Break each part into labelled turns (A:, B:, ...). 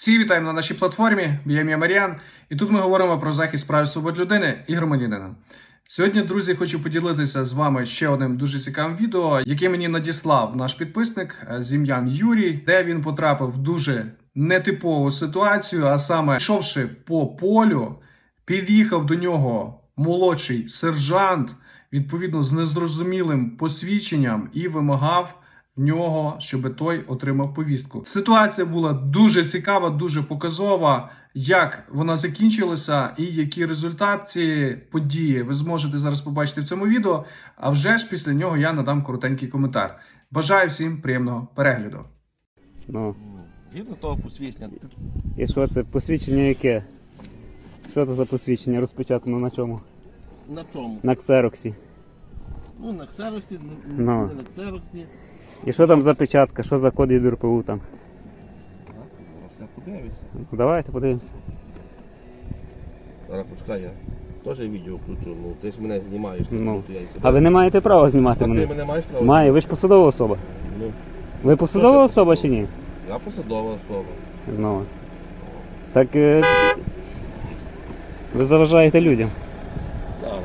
A: Всі вітаємо на нашій платформі. Я ім'я Маріан, і тут ми говоримо про захист прав свобод людини і громадянина. Сьогодні, друзі, хочу поділитися з вами ще одним дуже цікавим відео, яке мені надіслав наш підписник е, з ім'ям Юрій, де він потрапив в дуже нетипову ситуацію, а саме йшовши по полю, під'їхав до нього молодший сержант, відповідно з незрозумілим посвідченням, і вимагав в нього, щоб той отримав повістку. Ситуація була дуже цікава, дуже показова. Як вона закінчилася, і який результат цієї події ви зможете зараз побачити в цьому відео. А вже ж після нього я надам коротенький коментар. Бажаю всім приємного перегляду.
B: Ну,
C: Згідно того посвідчення,
B: і що це? Посвідчення яке? Що це за посвідчення розпечатано на чому?
C: на чому?
B: На ксероксі.
C: Ну, на ксероксі, н- н-
B: Ну.
C: не на ксероксі.
B: І що там за печатка? Що за код від РПУ там?
C: А, ти зараз я подивишся.
B: Ну, Давайте подивимося.
C: Зараз почекай, я теж відео включу. Ну, ти ж мене знімаєш.
B: Ну.
C: то я і
B: А ви не маєте права знімати
C: А ти
B: мене?
C: мене маєш право?
B: Маю, ви ж посадова особа.
C: Ну,
B: Ви посадова
C: Що
B: особа чи ні?
C: я посадова особа.
B: Ну. Так е... ви заважаєте людям.
C: Так.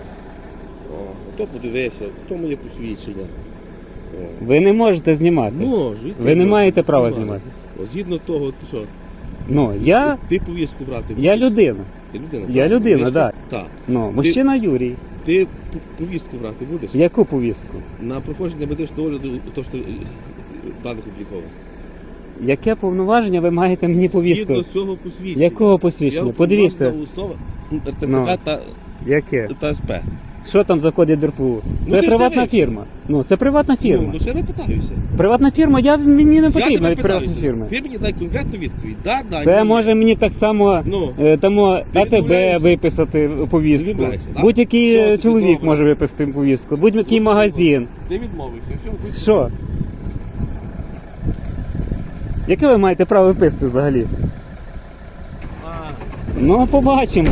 C: О, то подивися, то моє посвідчення. О.
B: Ви не можете знімати.
C: Можу.
B: Ви не маєте права знімати.
C: О, Згідно того, ти що?
B: Ну, я.
C: Ти повістку брати.
B: Я людина.
C: Ти людина?
B: Я
C: так?
B: людина,
C: Повістку?
B: так.
C: Так.
B: Ну, мужчина Юрій.
C: Ти п- повістку брати будеш?
B: Яку повістку?
C: На проходження медичного огляду, то що е, даних облікових.
B: Яке повноваження ви маєте мені повістку?
C: Згідно цього посвідчення.
B: Якого посвідчення? Подивіться,
C: уповноважена Основа РТЦК
B: Ну.
C: та,
B: яке?
C: та СП.
B: Що там за код ДРПУ? Це
C: Ну, ти
B: приватна
C: дивися.
B: фірма. Ну, це приватна фірма.
C: Ну, ну ще не питаюся.
B: Приватна фірма, я мені не
C: Я
B: потрібна
C: тебе
B: від приватної
C: питаюся.
B: фірми.
C: Ти мені дай конкретну відповідь. Да, да,
B: Це
C: ні.
B: може мені так само
C: Ну,
B: е, тому АТБ виписати повістку.
C: Відмовляєшся, так?
B: Будь-який
C: Що
B: е, чоловік
C: добре?
B: може виписати повістку, будь-який
C: Ну,
B: магазин.
C: ти відмовився. Що? ти-
B: Що? Яке ви маєте право виписати взагалі?
C: А,
B: Ну, побачимо.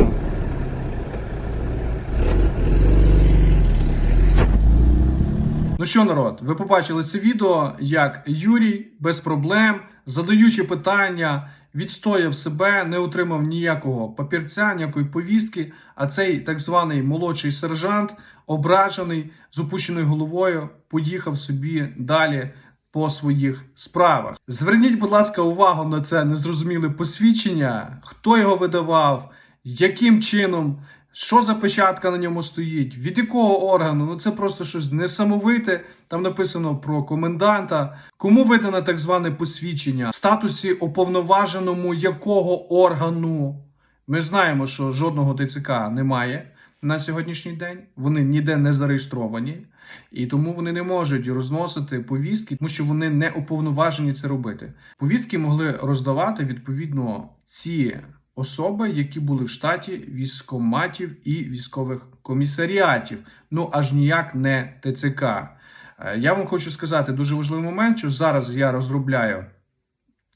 A: Ну що, народ, ви побачили це відео, як Юрій без проблем, задаючи питання, відстояв себе, не отримав ніякого папірця, ніякої повістки. А цей так званий молодший сержант, ображений з опущеною головою, поїхав собі далі по своїх справах. Зверніть, будь ласка, увагу на це незрозуміле посвідчення, хто його видавав, яким чином. Що за печатка на ньому стоїть? Від якого органу? Ну це просто щось несамовите. Там написано про коменданта. Кому видано так зване посвідчення? В статусі уповноваженому якого органу? Ми знаємо, що жодного ТЦК немає на сьогоднішній день. Вони ніде не зареєстровані, і тому вони не можуть розносити повістки, тому що вони не уповноважені це робити. Повістки могли роздавати відповідно ці особи, які були в штаті військоматів і військових комісаріатів. Ну аж ніяк не ТЦК. Е, Я вам хочу сказати дуже важливий момент, що зараз я розробляю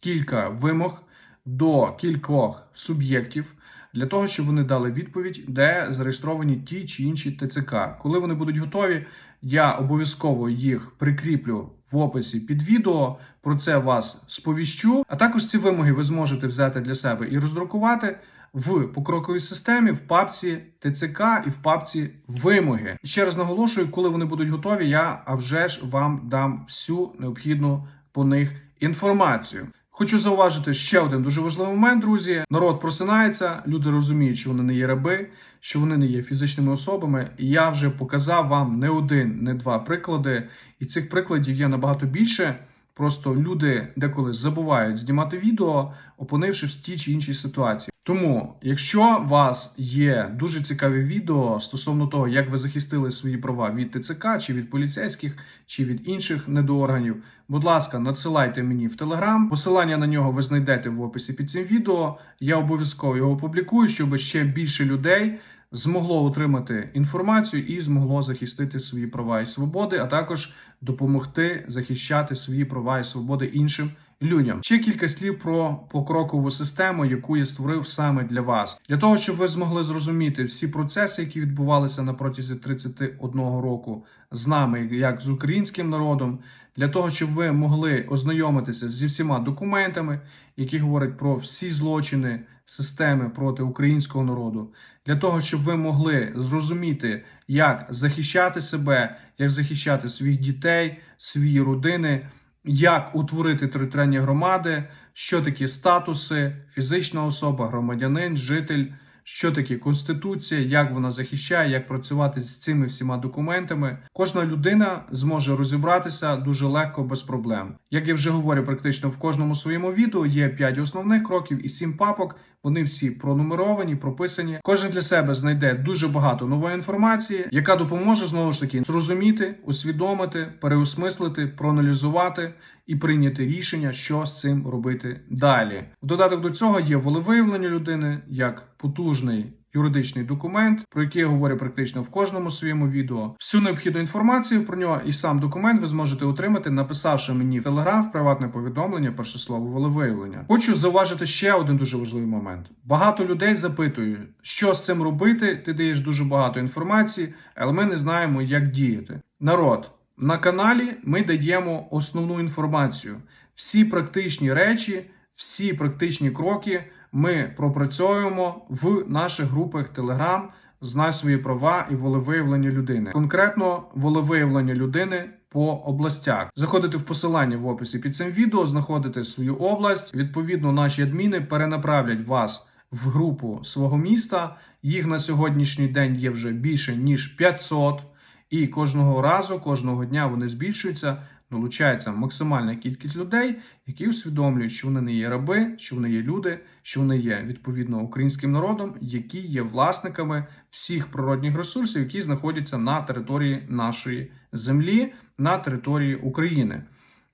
A: кілька вимог до кількох суб'єктів для того, щоб вони дали відповідь, де зареєстровані ті чи інші ТЦК. Коли вони будуть готові, я обов'язково їх прикріплю в описі під відео. Про це вас сповіщу. А також ці вимоги ви зможете взяти для себе і роздрукувати в покроковій системі, в папці ТЦК і в папці вимоги. Ще раз наголошую, коли вони будуть готові, я а вже ж вам дам всю необхідну по них інформацію. Хочу зауважити ще один дуже важливий момент, друзі. Народ просинається, люди розуміють, що вони не є раби, що вони не є фізичними особами. І я вже показав вам не один, не два приклади. І цих прикладів є набагато більше. Просто люди деколи забувають знімати відео, опинившись в тій чи іншій ситуації. Тому, якщо у вас є дуже цікаві відео стосовно того, як ви захистили свої права від ТЦК, чи від поліцейських, чи від інших недоорганів, будь ласка, надсилайте мені в Телеграм. Посилання на нього ви знайдете в описі під цим відео. Я обов'язково його опублікую, щоб ще більше людей змогло отримати інформацію і змогло захистити свої права і свободи, а також допомогти захищати свої права і свободи іншим людям. Ще кілька слів про покрокову систему, яку я створив саме для вас, для того, щоб ви змогли зрозуміти всі процеси, які відбувалися на протязі 31 року з нами, як з українським народом, для того, щоб ви могли ознайомитися зі всіма документами, які говорять про всі злочини системи проти українського народу, для того, щоб ви могли зрозуміти, як захищати себе, як захищати своїх дітей, свої родини, як утворити територіальні громади, що такі статуси, фізична особа, громадянин, житель, що таке конституція, як вона захищає, як працювати з цими всіма документами. Кожна людина зможе розібратися дуже легко без проблем. Як я вже говорю, практично в кожному своєму відео є 5 основних кроків і 7 папок. Вони всі пронумеровані, прописані. Кожен для себе знайде дуже багато нової інформації, яка допоможе знову ж таки зрозуміти, усвідомити, переосмислити, проаналізувати і прийняти рішення, що з цим робити далі. В додаток до цього є волевиявлення людини як потужний. Юридичний документ, про який я говорю практично в кожному своєму відео. Всю необхідну інформацію про нього і сам документ ви зможете отримати, написавши мені в Телеграм в приватне повідомлення, перше слово волевиявлення. Хочу зауважити ще один дуже важливий момент. Багато людей запитують, що з цим робити. Ти даєш дуже багато інформації, але ми не знаємо, як діяти. Народ на каналі ми даємо основну інформацію, всі практичні речі, всі практичні кроки ми пропрацьовуємо в наших групах Telegram Знай свої права і волевиявлення людини. Конкретно волевиявлення людини по областях. Заходите в посилання в описі під цим відео, знаходите свою область. Відповідно, наші адміни перенаправлять вас в групу свого міста. Їх на сьогоднішній день є вже більше ніж 500. І кожного разу, кожного дня вони збільшуються, долучається максимальна кількість людей, які усвідомлюють, що вони не є раби, що вони є люди, що вони є відповідно українським народом, які є власниками всіх природних ресурсів, які знаходяться на території нашої землі, на території України.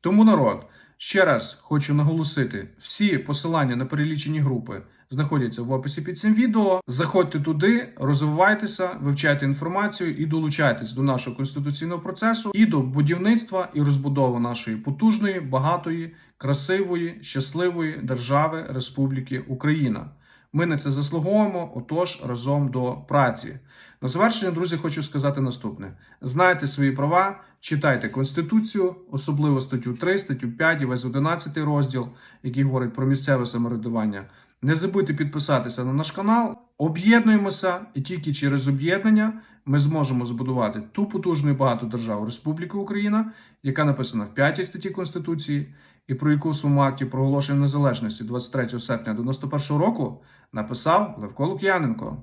A: Тому народ. Ще раз хочу наголосити: всі посилання на перелічені групи знаходяться в описі під цим відео. Заходьте туди, розвивайтеся, вивчайте інформацію і долучайтесь до нашого конституційного процесу і до будівництва і розбудови нашої потужної, багатої, красивої, щасливої держави Республіки Україна. Ми на це заслуговуємо, отож разом до праці. На завершення, друзі, хочу сказати наступне: знайте свої права, читайте Конституцію, особливо статтю 3, статтю 5 і весь 11 розділ, який говорить про місцеве самоврядування. Не забудьте підписатися на наш канал. Об'єднуємося, і тільки через об'єднання ми зможемо збудувати ту потужну і багату державу Республіки Україна, яка написана в 5 статті Конституції, і про яку в своєму акті проголошення незалежності 23 серпня 91 року написав Левко Лук'яненко.